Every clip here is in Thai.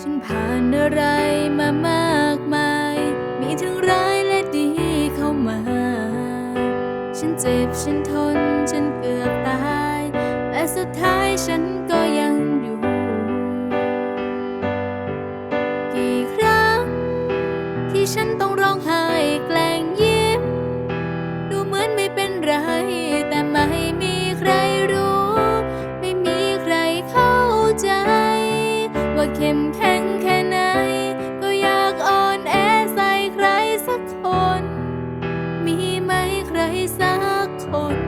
ฉันผ่านอะไรมามากมาย มีทั้งร้ายและดีเข้ามา ฉันเจ็บฉันทนฉันเกือบตายแต่สุดท้ายฉันก็ยังอยู่ กี่ครั้ง ที่ฉันต้องร้องไห้แกล้งยิ้ม ดูเหมือนไม่เป็นไรแต่ เข้มแข็งแค่ไหน ก็อยากอ่อนแอใส่ใครสักคน มีไหมใครสักคน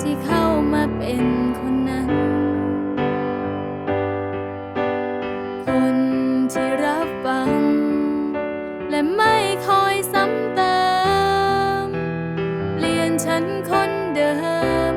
ที่เข้ามาเป็นคนนั้น คนที่รับฟัง และไม่คอยซ้ำเติม เปลี่ยนฉันคนเดิม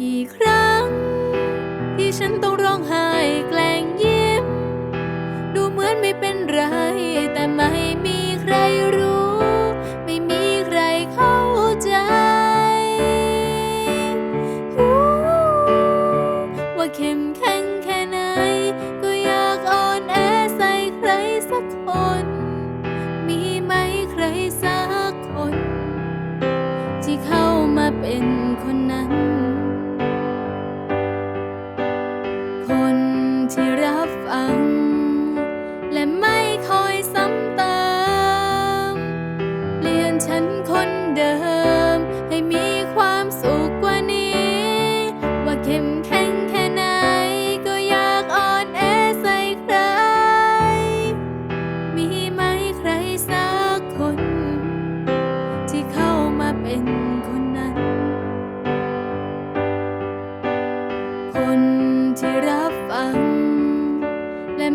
กี่ครั้ง ที่ฉันต้องร้องไห้แกล้ ฟัง และไม่คอยซ้ำเติม เปลี่ยนฉันคนเดิม ให้มีความสุขกว่านี้ ว่าเข้มแข็งแค่ไหน ก็อยากอ่อนแอใส่ใคร มีไหมใครสักคน ที่เข้ามาเป็นคนนั้น คนที่รับฟัง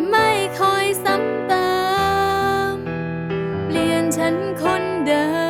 ไม่คอยซ้ำเติม เปลี่ยนฉันคนเดิม